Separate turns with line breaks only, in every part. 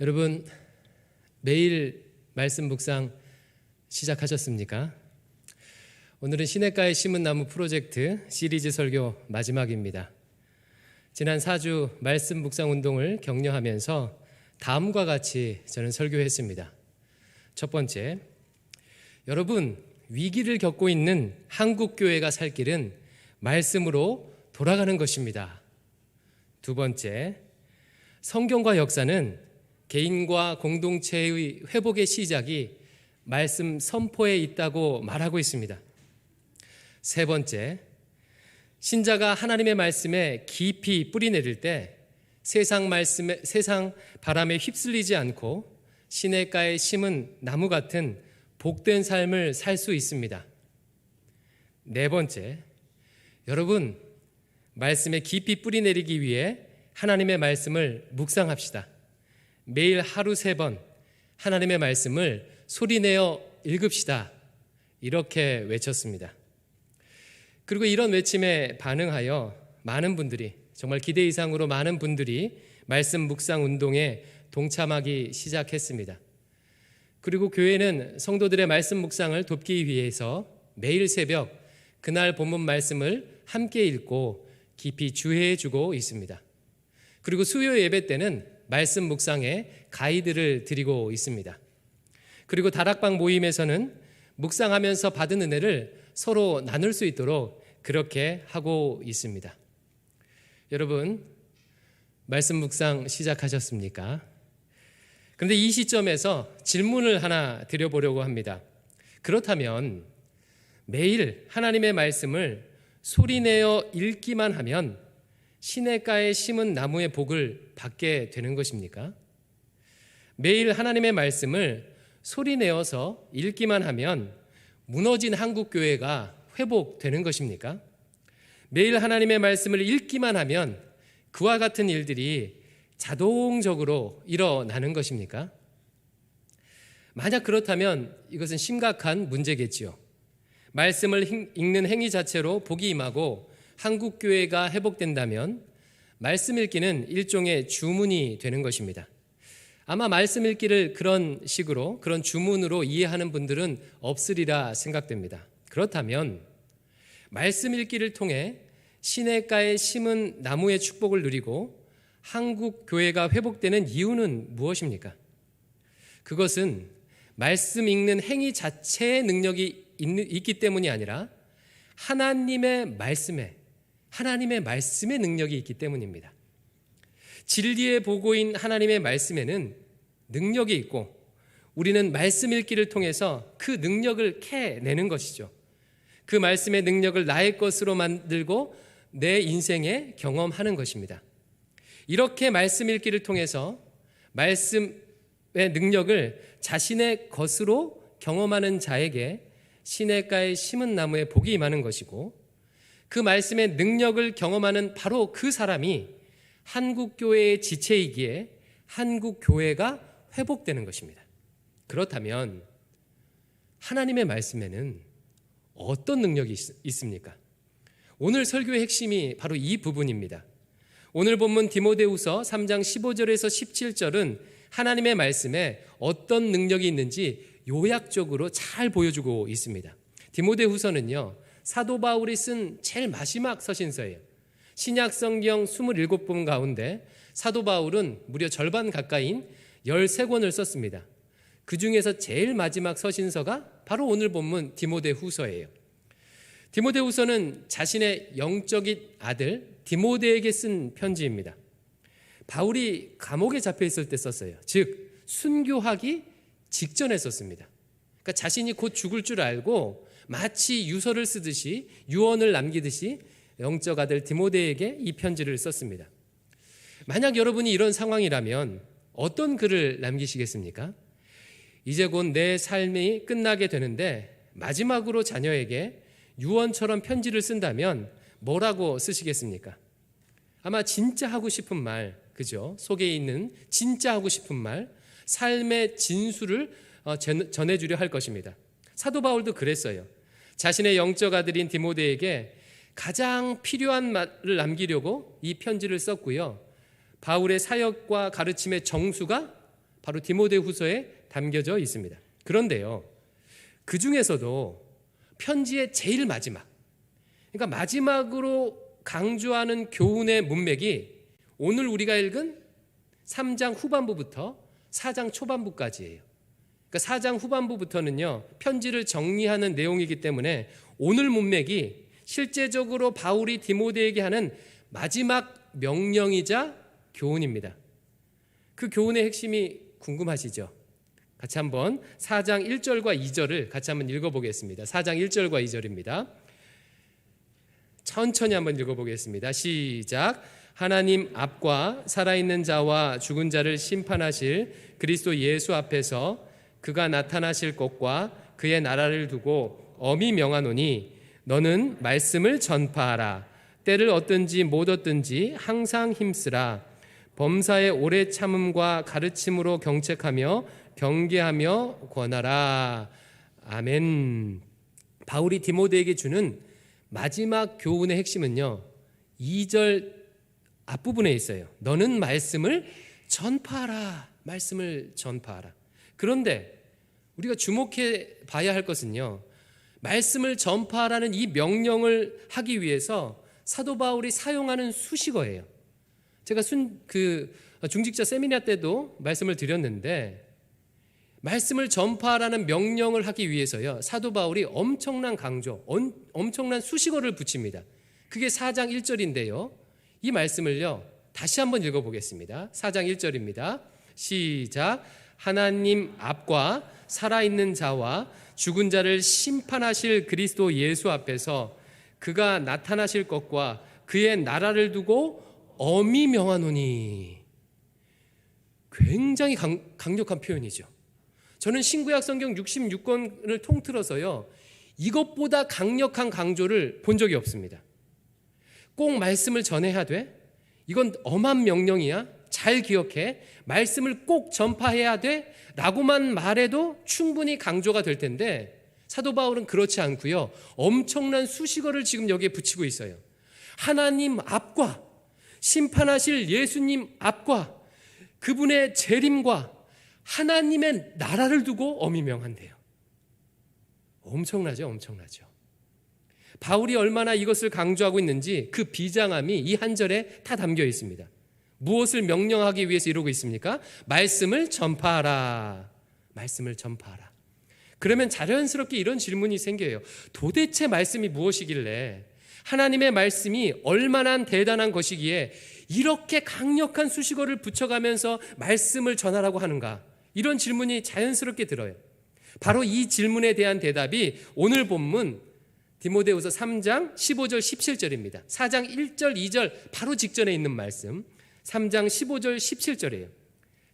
여러분 매일 말씀 묵상 시작하셨습니까? 오늘은 시냇가에 심은 나무 프로젝트 시리즈 설교 마지막입니다. 지난 4주 말씀 묵상 운동을 격려하면서 다음과 같이 저는 설교했습니다. 첫 번째, 여러분 위기를 겪고 있는 한국 교회가 살 길은 말씀으로 돌아가는 것입니다. 두 번째, 성경과 역사는 개인과 공동체의 회복의 시작이 말씀 선포에 있다고 말하고 있습니다. 세 번째, 신자가 하나님의 말씀에 깊이 뿌리 내릴 때 세상 말씀에 세상 바람에 휩쓸리지 않고 시냇가에 심은 나무 같은 복된 삶을 살 수 있습니다. 네 번째, 여러분 말씀에 깊이 뿌리 내리기 위해 하나님의 말씀을 묵상합시다. 매일 하루 세 번 하나님의 말씀을 소리내어 읽읍시다. 이렇게 외쳤습니다. 그리고 이런 외침에 반응하여 많은 분들이 정말 기대 이상으로 많은 분들이 말씀 묵상 운동에 동참하기 시작했습니다. 그리고 교회는 성도들의 말씀 묵상을 돕기 위해서 매일 새벽 그날 본문 말씀을 함께 읽고 깊이 주해해 주고 있습니다. 그리고 수요 예배 때는 말씀 묵상에 가이드를 드리고 있습니다. 그리고 다락방 모임에서는 묵상하면서 받은 은혜를 서로 나눌 수 있도록 그렇게 하고 있습니다. 여러분, 말씀 묵상 시작하셨습니까? 그런데 이 시점에서 질문을 하나 드려보려고 합니다. 그렇다면 매일 하나님의 말씀을 소리내어 읽기만 하면 시냇가에 심은 나무의 복을 받게 되는 것입니까? 매일 하나님의 말씀을 소리 내어서 읽기만 하면 무너진 한국 교회가 회복되는 것입니까? 매일 하나님의 말씀을 읽기만 하면 그와 같은 일들이 자동적으로 일어나는 것입니까? 만약 그렇다면 이것은 심각한 문제겠지요. 말씀을 읽는 행위 자체로 복이 임하고 한국 교회가 회복된다면 말씀 읽기는 일종의 주문이 되는 것입니다. 아마 말씀 읽기를 그런 식으로 그런 주문으로 이해하는 분들은 없으리라 생각됩니다. 그렇다면 말씀 읽기를 통해 시냇가에 심은 나무의 축복을 누리고 한국 교회가 회복되는 이유는 무엇입니까? 그것은 말씀 읽는 행위 자체의 능력이 있기 때문이 아니라 하나님의 말씀에 하나님의 말씀의 능력이 있기 때문입니다. 진리의 보고인 하나님의 말씀에는 능력이 있고 우리는 말씀 읽기를 통해서 그 능력을 캐내는 것이죠. 그 말씀의 능력을 나의 것으로 만들고 내 인생에 경험하는 것입니다. 이렇게 말씀 읽기를 통해서 말씀의 능력을 자신의 것으로 경험하는 자에게 시냇가에 심은 나무에 복이 임하는 것이고 그 말씀의 능력을 경험하는 바로 그 사람이 한국 교회의 지체이기에 한국 교회가 회복되는 것입니다. 그렇다면 하나님의 말씀에는 어떤 능력이 있 습니까? 오늘 설교의 핵심이 바로 이 부분입니다. 오늘 본문 디모데후서 3장 15절에서 17절은 하나님의 말씀에 어떤 능력이 있는지 요약적으로 잘 보여주고 있습니다. 디모데후서는요. 사도 바울이 쓴 제일 마지막 서신서예요. 신약 성경 27권 가운데 사도 바울은 무려 절반 가까이인 13권을 썼습니다. 그 중에서 제일 마지막 서신서가 바로 오늘 본문 디모데 후서예요. 디모데 후서는 자신의 영적인 아들 디모데에게 쓴 편지입니다. 바울이 감옥에 잡혀 있을 때 썼어요. 즉 순교하기 직전에 썼습니다. 그러니까 자신이 곧 죽을 줄 알고 마치 유서를 쓰듯이 유언을 남기듯이 영적 아들 디모데에게 이 편지를 썼습니다. 만약 여러분이 이런 상황이라면 어떤 글을 남기시겠습니까? 이제 곧 내 삶이 끝나게 되는데 마지막으로 자녀에게 유언처럼 편지를 쓴다면 뭐라고 쓰시겠습니까? 아마 진짜 하고 싶은 말, 그죠? 속에 있는 진짜 하고 싶은 말, 삶의 진수를 어, 전해주려 할 것입니다. 사도 바울도 그랬어요. 자신의 영적 아들인 디모데에게 가장 필요한 말을 남기려고 이 편지를 썼고요. 바울의 사역과 가르침의 정수가 바로 디모데 후서에 담겨져 있습니다. 그런데요. 그 중에서도 편지의 제일 마지막 그러니까 마지막으로 강조하는 교훈의 문맥이 오늘 우리가 읽은 3장 후반부부터 4장 초반부까지예요. 그러니까 4장 후반부부터는요, 편지를 정리하는 내용이기 때문에 오늘 문맥이 실제적으로 바울이 디모데에게 하는 마지막 명령이자 교훈입니다. 그 교훈의 핵심이 궁금하시죠? 같이 한번 4장 1절과 2절을 같이 한번 읽어보겠습니다. 4장 1절과 2절입니다. 천천히 한번 읽어보겠습니다. 시작. 하나님 앞과 살아있는 자와 죽은 자를 심판하실 그리스도 예수 앞에서 그가 나타나실 것과 그의 나라를 두고 엄히 명하노니 너는 말씀을 전파하라. 때를 얻든지 못 얻든지 항상 힘쓰라. 범사의 오래 참음과 가르침으로 경책하며 경계하며 권하라. 아멘. 바울이 디모데에게 주는 마지막 교훈의 핵심은요. 2절 앞부분에 있어요. 너는 말씀을 전파하라. 말씀을 전파하라. 그런데 우리가 주목해 봐야 할 것은요. 말씀을 전파하라는 이 명령을 하기 위해서 사도 바울이 사용하는 수식어예요. 제가 순, 그 중직자 세미나 때도 말씀을 드렸는데 말씀을 전파하라는 명령을 하기 위해서요. 사도 바울이 엄청난 강조, 엄청난 수식어를 붙입니다. 그게 4장 1절인데요. 이 말씀을요. 다시 한번 읽어 보겠습니다. 4장 1절입니다. 시작. 하나님 앞과 살아있는 자와 죽은 자를 심판하실 그리스도 예수 앞에서 그가 나타나실 것과 그의 나라를 두고 엄히 명하노니 굉장히 강, 강력한 표현이죠. 저는 신구약 성경 66권을 통틀어서요. 이것보다 강력한 강조를 본 적이 없습니다. 꼭 말씀을 전해야 돼? 이건 엄한 명령이야. 잘 기억해. 말씀을 꼭 전파해야 돼. 라고만 말해도 충분히 강조가 될 텐데 사도 바울은 그렇지 않고요. 엄청난 수식어를 지금 여기에 붙이고 있어요. 하나님 앞과 심판하실 예수님 앞과 그분의 재림과 하나님의 나라를 두고 어미명한대요. 엄청나죠, 엄청나죠. 바울이 얼마나 이것을 강조하고 있는지 그 비장함이 이 한 절에 다 담겨 있습니다. 무엇을 명령하기 위해서 이러고 있습니까? 말씀을 전파하라. 말씀을 전파하라. 그러면 자연스럽게 이런 질문이 생겨요. 도대체 말씀이 무엇이길래 하나님의 말씀이 얼마나 대단한 것이기에 이렇게 강력한 수식어를 붙여가면서 말씀을 전하라고 하는가? 이런 질문이 자연스럽게 들어요. 바로 이 질문에 대한 대답이 오늘 본문 디모데후서 3장 15절 17절입니다. 4장 1절 2절 바로 직전에 있는 말씀. 3장 15절 17절이에요.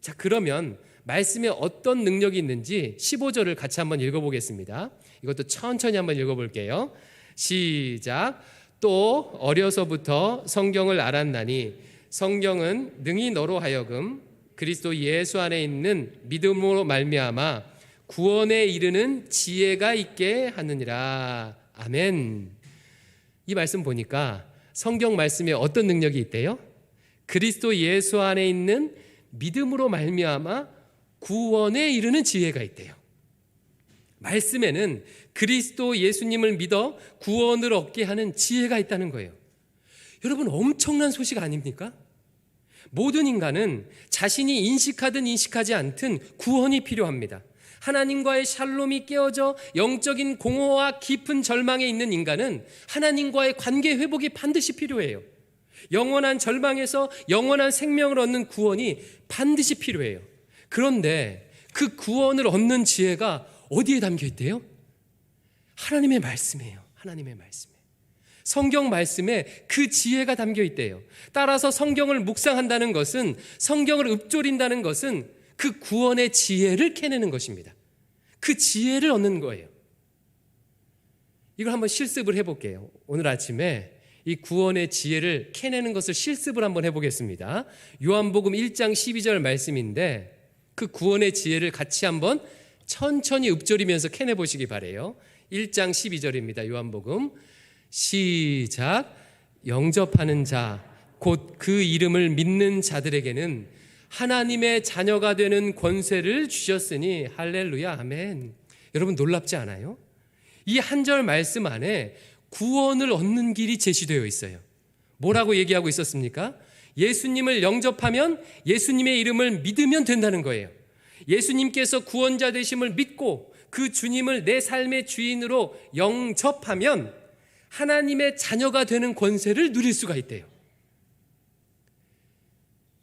자, 그러면 말씀에 어떤 능력이 있는지 15절을 같이 한번 읽어 보겠습니다. 이것도 천천히 한번 읽어 볼게요. 시작. 또 어려서부터 성경을 알았나니 성경은 능히 너로 하여금 그리스도 예수 안에 있는 믿음으로 말미암아 구원에 이르는 지혜가 있게 하느니라. 아멘. 이 말씀 보니까 성경 말씀에 어떤 능력이 있대요? 그리스도 예수 안에 있는 믿음으로 말미암아 구원에 이르는 지혜가 있대요. 말씀에는 그리스도 예수님을 믿어 구원을 얻게 하는 지혜가 있다는 거예요. 여러분 엄청난 소식 아닙니까? 모든 인간은 자신이 인식하든 인식하지 않든 구원이 필요합니다. 하나님과의 샬롬이 깨어져 영적인 공허와 깊은 절망에 있는 인간은 하나님과의 관계 회복이 반드시 필요해요. 영원한 절망에서 영원한 생명을 얻는 구원이 반드시 필요해요. 그런데 그 구원을 얻는 지혜가 어디에 담겨 있대요? 하나님의 말씀이에요. 하나님의 말씀에. 성경 말씀에 그 지혜가 담겨 있대요. 따라서 성경을 묵상한다는 것은 성경을 읊조린다는 것은 그 구원의 지혜를 캐내는 것입니다. 그 지혜를 얻는 거예요. 이걸 한번 실습을 해볼게요. 오늘 아침에 이 구원의 지혜를 캐내는 것을 실습을 한번 해보겠습니다. 요한복음 1장 12절 말씀인데 그 구원의 지혜를 같이 한번 천천히 읊조리면서 캐내 보시기 바래요. 1장 12절입니다. 요한복음 시작 영접하는 자 곧 그 이름을 믿는 자들에게는 하나님의 자녀가 되는 권세를 주셨으니 할렐루야 아멘. 여러분 놀랍지 않아요? 이 한 절 말씀 안에 구원을 얻는 길이 제시되어 있어요. 뭐라고 얘기하고 있었습니까? 예수님을 영접하면 예수님의 이름을 믿으면 된다는 거예요. 예수님께서 구원자 되심을 믿고 그 주님을 내 삶의 주인으로 영접하면 하나님의 자녀가 되는 권세를 누릴 수가 있대요.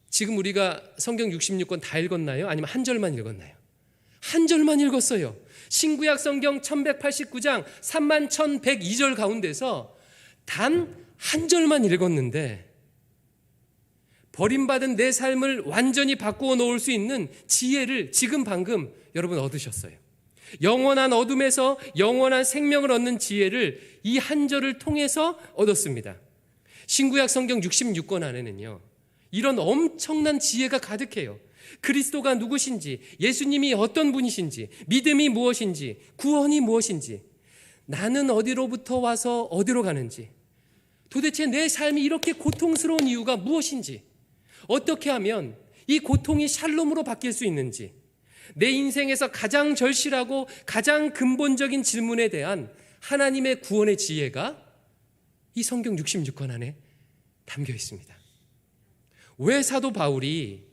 지금 우리가 성경 66권 다 읽었나요? 아니면 한 절만 읽었나요? 한 절만 읽었어요. 신구약 성경 1189장 3만 1102절 가운데서 단 한 절만 읽었는데 버림받은 내 삶을 완전히 바꾸어 놓을 수 있는 지혜를 지금 방금 여러분 얻으셨어요. 영원한 어둠에서 영원한 생명을 얻는 지혜를 이 한 절을 통해서 얻었습니다. 신구약 성경 66권 안에는요. 이런 엄청난 지혜가 가득해요. 그리스도가 누구신지, 예수님이 어떤 분이신지, 믿음이 무엇인지, 구원이 무엇인지, 나는 어디로부터 와서 어디로 가는지, 도대체 내 삶이 이렇게 고통스러운 이유가 무엇인지, 어떻게 하면 이 고통이 샬롬으로 바뀔 수 있는지, 내 인생에서 가장 절실하고 가장 근본적인 질문에 대한 하나님의 구원의 지혜가 이 성경 66권 안에 담겨 있습니다. 왜 사도 바울이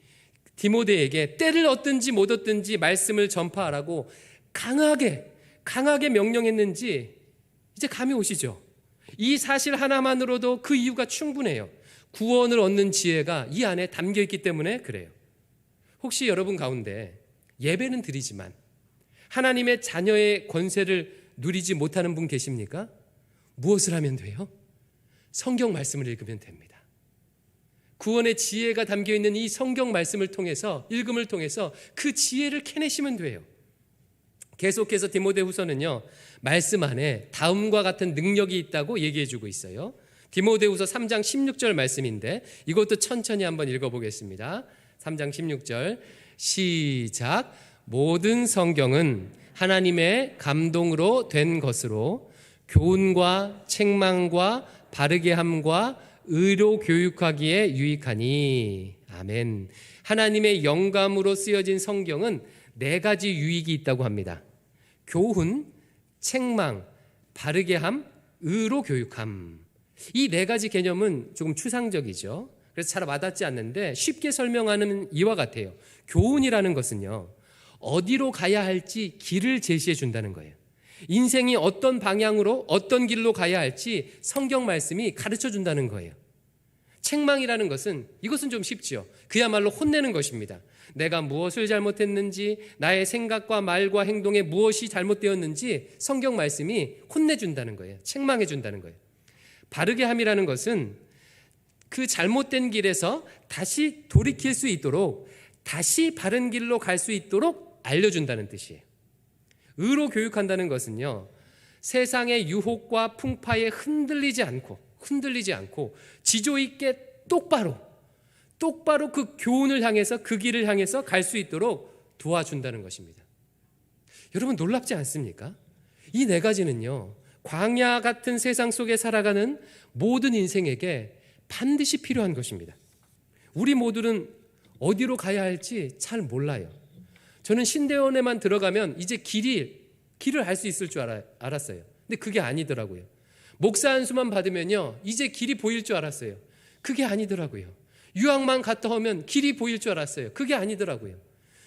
디모데에게 때를 얻든지 못 얻든지 말씀을 전파하라고 강하게 강하게 명령했는지 이제 감이 오시죠. 이 사실 하나만으로도 그 이유가 충분해요. 구원을 얻는 지혜가 이 안에 담겨 있기 때문에 그래요. 혹시 여러분 가운데 예배는 드리지만 하나님의 자녀의 권세를 누리지 못하는 분 계십니까? 무엇을 하면 돼요? 성경 말씀을 읽으면 됩니다. 구원의 지혜가 담겨 있는 이 성경 말씀을 통해서 읽음을 통해서 그 지혜를 캐내시면 돼요. 계속해서 디모데후서는요. 말씀 안에 다음과 같은 능력이 있다고 얘기해 주고 있어요. 디모데후서 3장 16절 말씀인데 이것도 천천히 한번 읽어 보겠습니다. 3장 16절 시작 모든 성경은 하나님의 감동으로 된 것으로 교훈과 책망과 바르게 함과 의로 교육하기에 유익하니 아멘. 하나님의 영감으로 쓰여진 성경은 네 가지 유익이 있다고 합니다. 교훈, 책망, 바르게 함, 의로 교육함. 이 네 가지 개념은 조금 추상적이죠. 그래서 잘 와닿지 않는데 쉽게 설명하는 이와 같아요. 교훈이라는 것은요, 어디로 가야 할지 길을 제시해 준다는 거예요. 인생이 어떤 방향으로 어떤 길로 가야 할지 성경 말씀이 가르쳐 준다는 거예요. 책망이라는 것은 이것은 좀 쉽지요. 그야말로 혼내는 것입니다. 내가 무엇을 잘못했는지, 나의 생각과 말과 행동에 무엇이 잘못되었는지 성경 말씀이 혼내준다는 거예요. 책망해준다는 거예요. 바르게 함이라는 것은 그 잘못된 길에서 다시 돌이킬 수 있도록 다시 바른 길로 갈 수 있도록 알려준다는 뜻이에요. 의로 교육한다는 것은요, 세상의 유혹과 풍파에 흔들리지 않고, 흔들리지 않고, 지조 있게 똑바로, 똑바로 그 교훈을 향해서 그 길을 향해서 갈 수 있도록 도와준다는 것입니다. 여러분 놀랍지 않습니까? 이 네 가지는요, 광야 같은 세상 속에 살아가는 모든 인생에게 반드시 필요한 것입니다. 우리 모두는 어디로 가야 할지 잘 몰라요. 저는 신대원에만 들어가면 이제 길이 길을 알 수 있을 줄 알았어요. 근데 그게 아니더라고요. 목사 한 수만 받으면요. 이제 길이 보일 줄 알았어요. 그게 아니더라고요. 유학만 갔다 오면 길이 보일 줄 알았어요. 그게 아니더라고요.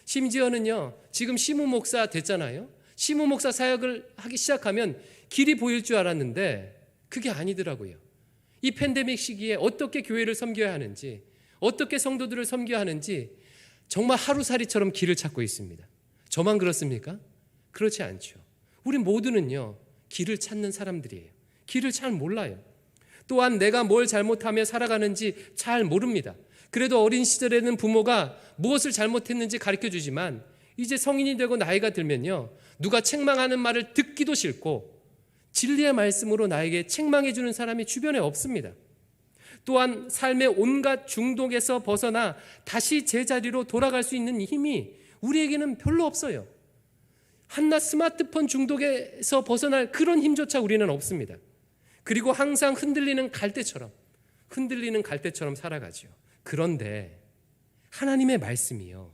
심지어는요. 지금 시무 목사 됐잖아요. 시무 목사 사역을 하기 시작하면 길이 보일 줄 알았는데 그게 아니더라고요. 이 팬데믹 시기에 어떻게 교회를 섬겨야 하는지, 어떻게 성도들을 섬겨야 하는지 정말 하루살이처럼 길을 찾고 있습니다. 저만 그렇습니까? 그렇지 않죠. 우리 모두는요, 길을 찾는 사람들이에요. 길을 잘 몰라요. 또한 내가 뭘 잘못하며 살아가는지 잘 모릅니다. 그래도 어린 시절에는 부모가 무엇을 잘못했는지 가르쳐 주지만 이제 성인이 되고 나이가 들면요. 누가 책망하는 말을 듣기도 싫고 진리의 말씀으로 나에게 책망해 주는 사람이 주변에 없습니다. 또한 삶의 온갖 중독에서 벗어나 다시 제자리로 돌아갈 수 있는 힘이 우리에게는 별로 없어요. 한낱 스마트폰 중독에서 벗어날 그런 힘조차 우리는 없습니다. 그리고 항상 흔들리는 갈대처럼 흔들리는 갈대처럼 살아가죠. 그런데 하나님의 말씀이요.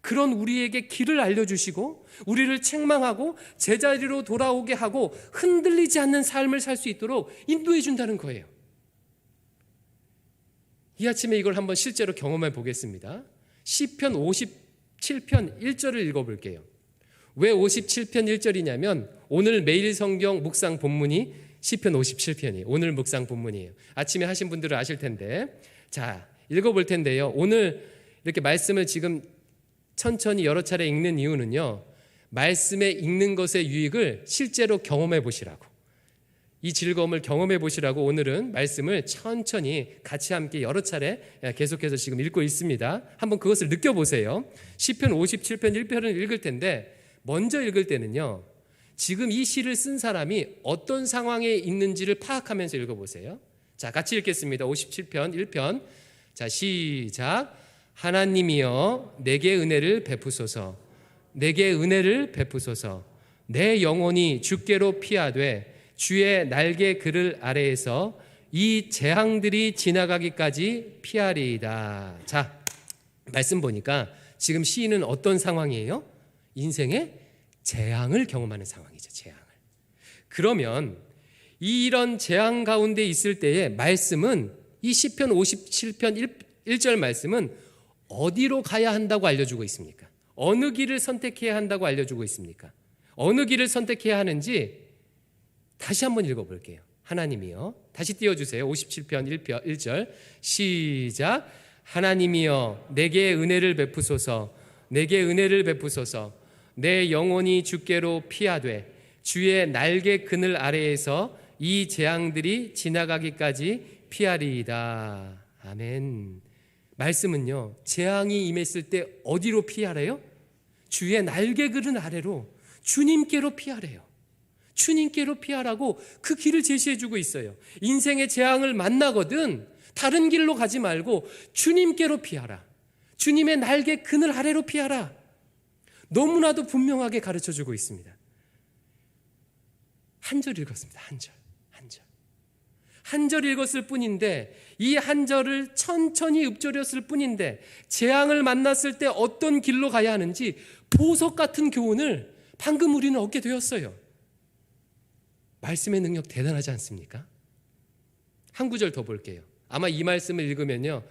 그런 우리에게 길을 알려주시고 우리를 책망하고 제자리로 돌아오게 하고 흔들리지 않는 삶을 살 수 있도록 인도해 준다는 거예요. 이 아침에 이걸 한번 실제로 경험해 보겠습니다. 시편 57편 1절을 읽어 볼게요. 왜 57편 1절이냐면 오늘 매일 성경 묵상 본문이 시편 57편이에요. 오늘 묵상 본문이에요. 아침에 하신 분들은 아실 텐데. 자, 읽어 볼 텐데요. 오늘 이렇게 말씀을 지금 천천히 여러 차례 읽는 이유는요. 말씀에 읽는 것의 유익을 실제로 경험해 보시라고. 이 즐거움을 경험해 보시라고 오늘은 말씀을 천천히 같이 함께 여러 차례 계속해서 지금 읽고 있습니다. 한번 그것을 느껴보세요. 시편 57편 1편을 읽을 텐데 먼저 읽을 때는요. 지금 이 시를 쓴 사람이 어떤 상황에 있는지를 파악하면서 읽어보세요. 자, 같이 읽겠습니다. 57편 1편. 자, 시작. 하나님이여 내게 은혜를 베푸소서. 내게 은혜를 베푸소서. 내 영혼이 주께로 피하되 주의 날개 그를 아래에서 이 재앙들이 지나가기까지 피하리이다. 자, 말씀 보니까 지금 시인은 어떤 상황이에요? 인생의 재앙을 경험하는 상황이죠. 재앙을. 그러면 이런 재앙 가운데 있을 때의 말씀은 이 시편 57편 1, 1절 말씀은 어디로 가야 한다고 알려주고 있습니까? 어느 길을 선택해야 한다고 알려주고 있습니까? 어느 길을 선택해야 하는지 다시 한번 읽어볼게요. 하나님이요. 다시 띄워주세요. 57편 1편 1절 시작. 하나님이여 내게 은혜를 베푸소서. 내게 은혜를 베푸소서. 내 영혼이 주께로 피하되 주의 날개 그늘 아래에서 이 재앙들이 지나가기까지 피하리이다. 아멘. 말씀은요. 재앙이 임했을 때 어디로 피하래요? 주의 날개 그늘 아래로 주님께로 피하래요. 주님께로 피하라고 그 길을 제시해 주고 있어요. 인생의 재앙을 만나거든 다른 길로 가지 말고 주님께로 피하라. 주님의 날개 그늘 아래로 피하라. 너무나도 분명하게 가르쳐 주고 있습니다. 한 절 읽었습니다. 한 절. 한 절. 한 절 읽었을 뿐인데 이 한 절을 천천히 읊조렸을 뿐인데 재앙을 만났을 때 어떤 길로 가야 하는지 보석 같은 교훈을 방금 우리는 얻게 되었어요. 말씀의 능력 대단하지 않습니까? 한 구절 더 볼게요. 아마 이 말씀을 읽으면요.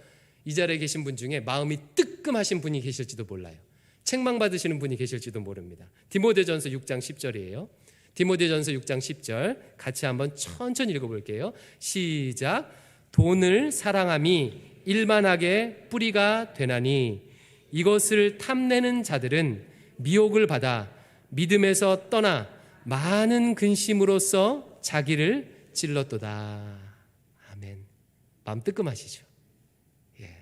이 자리에 계신 분 중에 마음이 뜨끔하신 분이 계실지도 몰라요. 책망 받으시는 분이 계실지도 모릅니다. 디모데전서 6장 10절이에요. 디모데전서 6장 10절 같이 한번 천천히 읽어 볼게요. 시작. 돈을 사랑함이 일만하게 뿌리가 되나니 이것을 탐내는 자들은 미혹을 받아 믿음에서 떠나 많은 근심으로써 자기를 찔렀도다. 아멘. 마음 뜨끔하시죠? 예.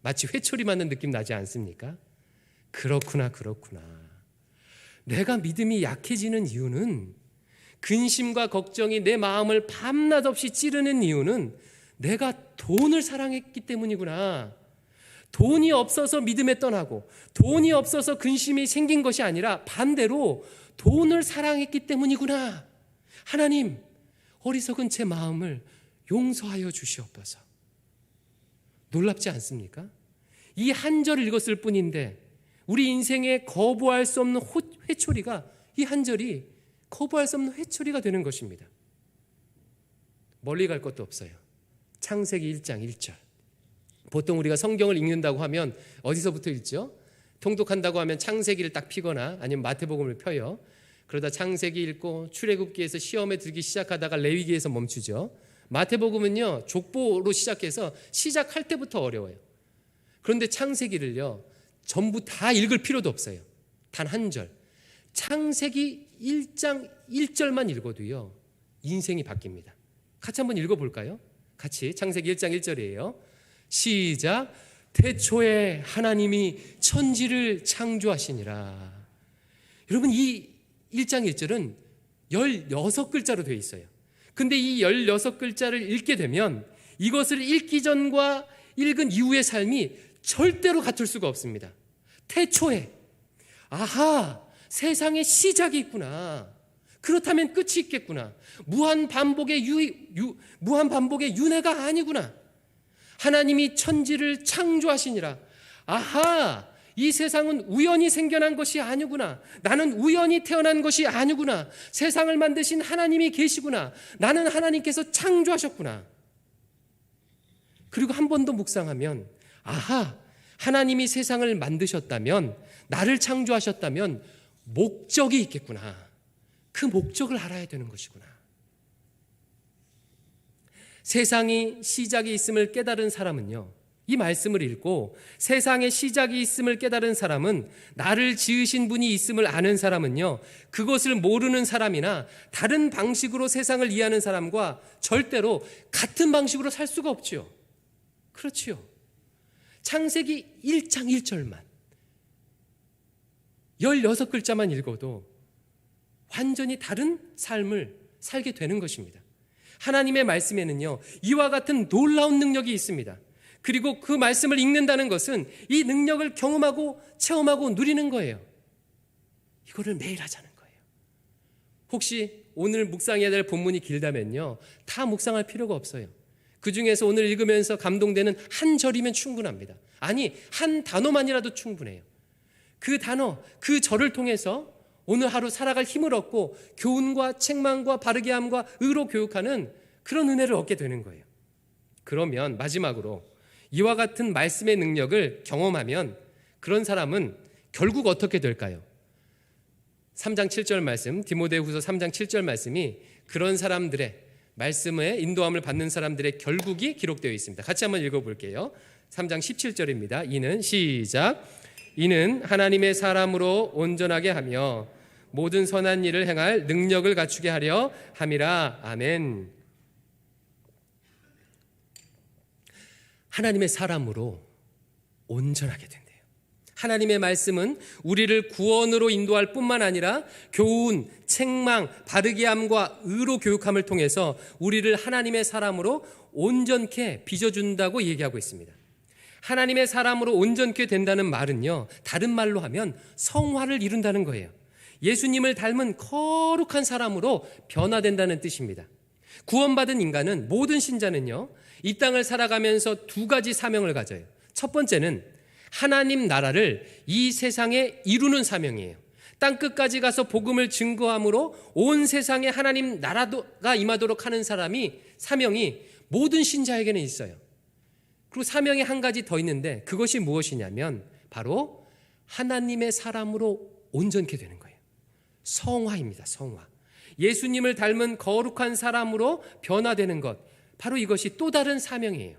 마치 회초리 맞는 느낌 나지 않습니까? 그렇구나, 그렇구나. 내가 믿음이 약해지는 이유는 근심과 걱정이 내 마음을 밤낮 없이 찌르는 이유는 내가 돈을 사랑했기 때문이구나. 돈이 없어서 믿음에 떠나고 돈이 없어서 근심이 생긴 것이 아니라 반대로 돈을 사랑했기 때문이구나. 하나님, 어리석은 제 마음을 용서하여 주시옵소서. 놀랍지 않습니까? 이 한 절을 읽었을 뿐인데 우리 인생에 거부할 수 없는 회초리가 이 한 절이 거부할 수 없는 회초리가 되는 것입니다. 멀리 갈 것도 없어요. 창세기 1장 1절. 보통 우리가 성경을 읽는다고 하면 어디서부터 읽죠? 통독한다고 하면 창세기를 딱 피거나 아니면 마태복음을 펴요. 그러다 창세기 읽고 출애굽기에서 시험에 들기 시작하다가 레위기에서 멈추죠. 마태복음은요 족보로 시작해서 시작할 때부터 어려워요. 그런데 창세기를요 전부 다 읽을 필요도 없어요. 단 한 절. 창세기 1장 1절만 읽어도요 인생이 바뀝니다. 같이 한번 읽어볼까요? 같이 창세기 1장 1절이에요. 시작. 태초에 하나님이 천지를 창조하시니라. 여러분 이 1장 1절은 16글자로 되어 있어요. 근데 이 16글자를 읽게 되면 이것을 읽기 전과 읽은 이후의 삶이 절대로 같을 수가 없습니다. 태초에 아하 세상에 시작이 있구나. 그렇다면 끝이 있겠구나. 무한 반복의 유, 유 무한 반복의 윤회가 아니구나. 하나님이 천지를 창조하시니라. 아하, 이 세상은 우연히 생겨난 것이 아니구나. 나는 우연히 태어난 것이 아니구나. 세상을 만드신 하나님이 계시구나. 나는 하나님께서 창조하셨구나. 그리고 한 번 더 묵상하면, 아하, 하나님이 세상을 만드셨다면, 나를 창조하셨다면, 목적이 있겠구나. 그 목적을 알아야 되는 것이구나. 세상이 시작이 있음을 깨달은 사람은요, 이 말씀을 읽고 세상에 시작이 있음을 깨달은 사람은 나를 지으신 분이 있음을 아는 사람은요, 그것을 모르는 사람이나 다른 방식으로 세상을 이해하는 사람과 절대로 같은 방식으로 살 수가 없지요. 그렇지요. 창세기 1장 1절만 16글자만 읽어도 완전히 다른 삶을 살게 되는 것입니다. 하나님의 말씀에는요, 이와 같은 놀라운 능력이 있습니다. 그리고 그 말씀을 읽는다는 것은 이 능력을 경험하고 체험하고 누리는 거예요. 이거를 매일 하자는 거예요. 혹시 오늘 묵상해야 될 본문이 길다면요, 다 묵상할 필요가 없어요. 그 중에서 오늘 읽으면서 감동되는 한 절이면 충분합니다. 아니, 한 단어만이라도 충분해요. 그 단어, 그 절을 통해서 오늘 하루 살아갈 힘을 얻고 교훈과 책망과 바르게 함과 의로 교육하는 그런 은혜를 얻게 되는 거예요. 그러면 마지막으로 이와 같은 말씀의 능력을 경험하면 그런 사람은 결국 어떻게 될까요? 3장 7절 말씀, 디모데후서 3장 7절 말씀이 그런 사람들의 말씀에 인도함을 받는 사람들의 결국이 기록되어 있습니다. 같이 한번 읽어 볼게요. 3장 17절입니다. 이는 시작 이는 하나님의 사람으로 온전하게 하며 모든 선한 일을 행할 능력을 갖추게 하려 함이라. 아멘. 하나님의 사람으로 온전하게 된대요. 하나님의 말씀은 우리를 구원으로 인도할 뿐만 아니라 교훈, 책망, 바르게 함과 의로 교육함을 통해서 우리를 하나님의 사람으로 온전케 빚어준다고 얘기하고 있습니다. 하나님의 사람으로 온전케 된다는 말은요, 다른 말로 하면 성화를 이룬다는 거예요. 예수님을 닮은 거룩한 사람으로 변화된다는 뜻입니다. 구원받은 인간은 모든 신자는요, 이 땅을 살아가면서 두 가지 사명을 가져요. 첫 번째는 하나님 나라를 이 세상에 이루는 사명이에요. 땅 끝까지 가서 복음을 증거함으로 온 세상에 하나님 나라가 임하도록 하는 사람이 사명이 모든 신자에게는 있어요. 그리고 사명이 한 가지 더 있는데 그것이 무엇이냐면 바로 하나님의 사람으로 온전케 되는 거예요. 성화입니다. 성화. 예수님을 닮은 거룩한 사람으로 변화되는 것. 바로 이것이 또 다른 사명이에요.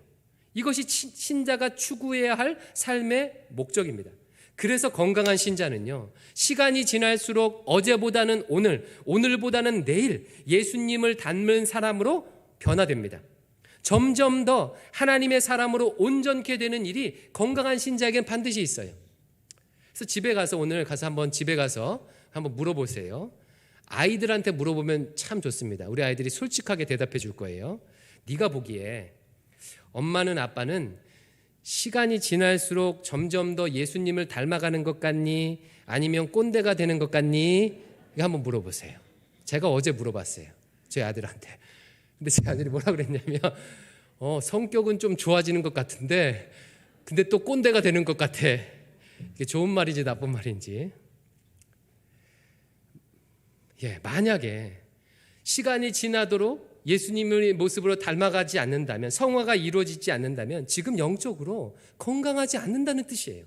이것이 신자가 추구해야 할 삶의 목적입니다. 그래서 건강한 신자는요, 시간이 지날수록 어제보다는 오늘, 오늘보다는 내일 예수님을 닮은 사람으로 변화됩니다. 점점 더 하나님의 사람으로 온전케 되는 일이 건강한 신자에겐 반드시 있어요. 그래서 집에 가서 오늘 가서 한번 집에 가서 한번 물어보세요. 아이들한테 물어보면 참 좋습니다. 우리 아이들이 솔직하게 대답해 줄 거예요. 네가 보기에 엄마는 아빠는 시간이 지날수록 점점 더 예수님을 닮아가는 것 같니? 아니면 꼰대가 되는 것 같니? 이거 한번 물어보세요. 제가 어제 물어봤어요. 저희 아들한테. 근데 제 아들이 뭐라 그랬냐면, 어, 성격은 좀 좋아지는 것 같은데, 근데 또 꼰대가 되는 것 같아. 이게 좋은 말인지 나쁜 말인지. 예, 만약에 시간이 지나도록 예수님의 모습으로 닮아가지 않는다면, 성화가 이루어지지 않는다면, 지금 영적으로 건강하지 않는다는 뜻이에요.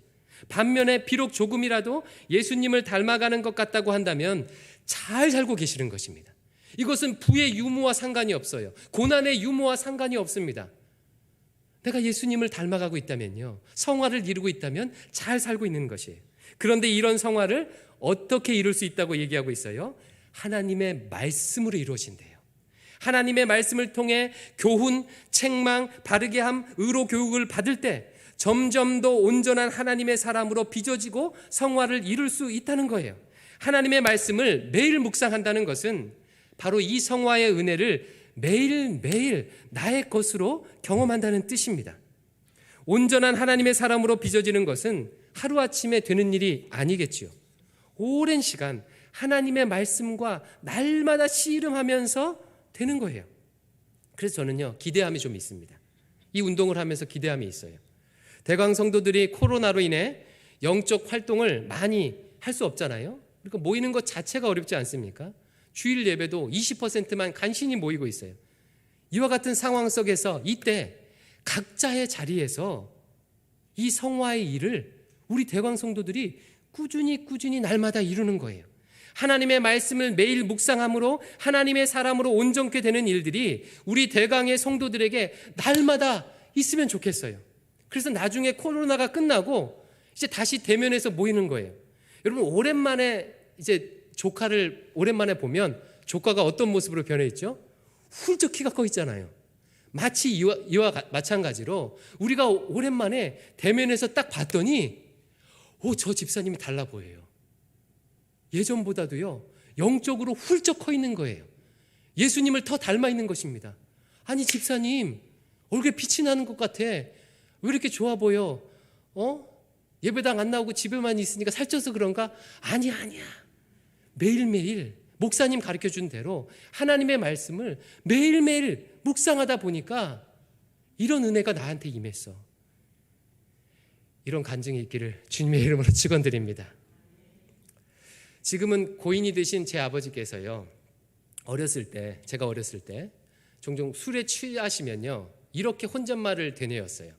반면에 비록 조금이라도 예수님을 닮아가는 것 같다고 한다면 잘 살고 계시는 것입니다. 이것은 부의 유무와 상관이 없어요. 고난의 유무와 상관이 없습니다. 내가 예수님을 닮아가고 있다면요. 성화를 이루고 있다면 잘 살고 있는 것이에요. 그런데 이런 성화를 어떻게 이룰 수 있다고 얘기하고 있어요? 하나님의 말씀으로 이루어진대요. 하나님의 말씀을 통해 교훈, 책망, 바르게 함, 의로 교육을 받을 때 점점 더 온전한 하나님의 사람으로 빚어지고 성화를 이룰 수 있다는 거예요. 하나님의 말씀을 매일 묵상한다는 것은 바로 이 성화의 은혜를 매일매일 나의 것으로 경험한다는 뜻입니다. 온전한 하나님의 사람으로 빚어지는 것은 하루아침에 되는 일이 아니겠지요. 오랜 시간 하나님의 말씀과 날마다 씨름하면서 되는 거예요. 그래서 저는요, 기대함이 좀 있습니다. 이 운동을 하면서 기대함이 있어요. 대광 성도들이 코로나로 인해 영적 활동을 많이 할 수 없잖아요. 그러니까 모이는 것 자체가 어렵지 않습니까? 주일 예배도 20%만 간신히 모이고 있어요. 이와 같은 상황 속에서 이때 각자의 자리에서 이 성화의 일을 우리 대광 성도들이 꾸준히 꾸준히 날마다 이루는 거예요. 하나님의 말씀을 매일 묵상함으로 하나님의 사람으로 온전케 되는 일들이 우리 대강의 성도들에게 날마다 있으면 좋겠어요. 그래서 나중에 코로나가 끝나고 이제 다시 대면에서 모이는 거예요. 여러분 오랜만에 이제 조카를 오랜만에 보면 조카가 어떤 모습으로 변해 있죠? 훌쩍 키가 커 있잖아요. 마치 이와, 이와 마찬가지로 우리가 오랜만에 대면에서 딱 봤더니 오, 저 집사님이 달라 보여요. 예전보다도요, 영적으로 훌쩍 커 있는 거예요. 예수님을 더 닮아 있는 것입니다. 아니, 집사님, 얼굴에 빛이 나는 것 같아. 왜 이렇게 좋아 보여? 어? 예배당 안 나오고 집에만 있으니까 살쪄서 그런가? 아니야, 아니야. 매일매일 목사님 가르쳐 준 대로 하나님의 말씀을 매일매일 묵상하다 보니까 이런 은혜가 나한테 임했어. 이런 간증이 있기를 주님의 이름으로 축원드립니다. 지금은 고인이 되신 제 아버지께서요. 어렸을 때, 제가 어렸을 때 종종 술에 취하시면요. 이렇게 혼잣말을 되뇌었어요.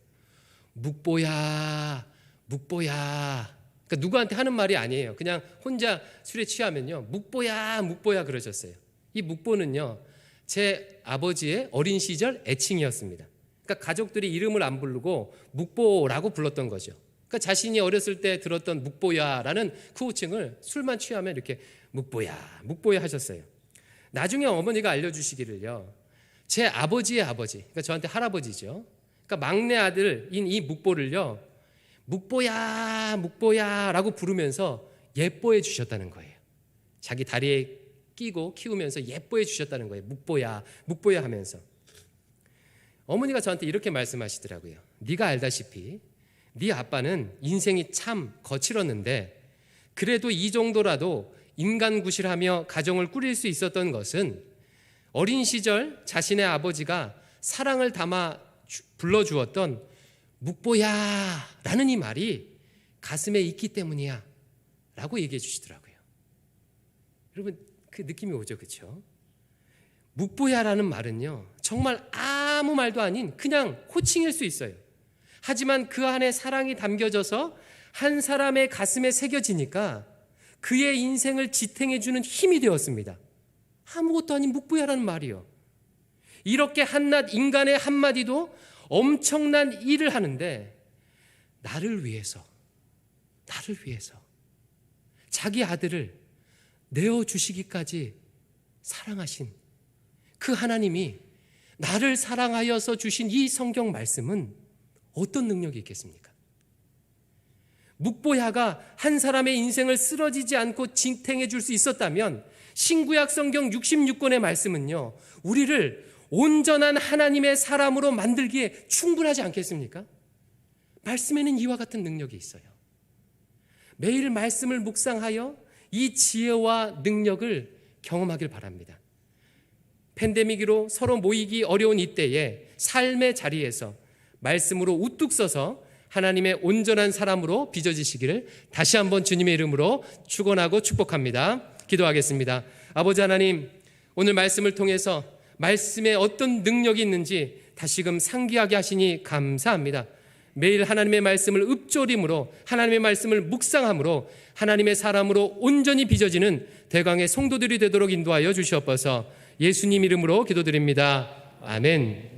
묵보야, 묵보야. 그러니까 누구한테 하는 말이 아니에요. 그냥 혼자 술에 취하면요. 묵보야, 묵보야 그러셨어요. 이 묵보는요. 제 아버지의 어린 시절 애칭이었습니다. 그러니까 가족들이 이름을 안 부르고 묵보라고 불렀던 거죠. 그러니까 자신이 어렸을 때 들었던 묵보야라는 그 호칭을 술만 취하면 이렇게 묵보야, 묵보야 하셨어요. 나중에 어머니가 알려주시기를요. 제 아버지의 아버지, 그러니까 저한테 할아버지죠. 그러니까 막내 아들인 이 묵보를요. 묵보야, 묵보야 라고 부르면서 예뻐해 주셨다는 거예요. 자기 다리에 끼고 키우면서 예뻐해 주셨다는 거예요. 묵보야, 묵보야 하면서. 어머니가 저한테 이렇게 말씀하시더라고요. 네가 알다시피 네 아빠는 인생이 참 거칠었는데 그래도 이 정도라도 인간 구실하며 가정을 꾸릴 수 있었던 것은 어린 시절 자신의 아버지가 사랑을 담아 불러주었던 묵보야 라는 이 말이 가슴에 있기 때문이야 라고 얘기해 주시더라고요. 여러분 그 느낌이 오죠 그렇죠? 묵보야라는 말은요 정말 아무 말도 아닌 그냥 호칭일 수 있어요. 하지만 그 안에 사랑이 담겨져서 한 사람의 가슴에 새겨지니까 그의 인생을 지탱해주는 힘이 되었습니다. 아무것도 아닌 묵부야라는 말이요. 이렇게 한낱 인간의 한마디도 엄청난 일을 하는데 나를 위해서, 나를 위해서 자기 아들을 내어주시기까지 사랑하신 그 하나님이 나를 사랑하여서 주신 이 성경 말씀은 어떤 능력이 있겠습니까? 묵보야가 한 사람의 인생을 쓰러지지 않고 진탱해 줄 수 있었다면 신구약 성경 66권의 말씀은요. 우리를 온전한 하나님의 사람으로 만들기에 충분하지 않겠습니까? 말씀에는 이와 같은 능력이 있어요. 매일 말씀을 묵상하여 이 지혜와 능력을 경험하길 바랍니다. 팬데믹으로 서로 모이기 어려운 이때에 삶의 자리에서 말씀으로 우뚝 서서 하나님의 온전한 사람으로 빚어지시기를 다시 한번 주님의 이름으로 축원하고 축복합니다. 기도하겠습니다. 아버지 하나님, 오늘 말씀을 통해서 말씀에 어떤 능력이 있는지 다시금 상기하게 하시니 감사합니다. 매일 하나님의 말씀을 읊조림으로 하나님의 말씀을 묵상함으로 하나님의 사람으로 온전히 빚어지는 대강의 성도들이 되도록 인도하여 주시옵소서 예수님 이름으로 기도드립니다. 아멘.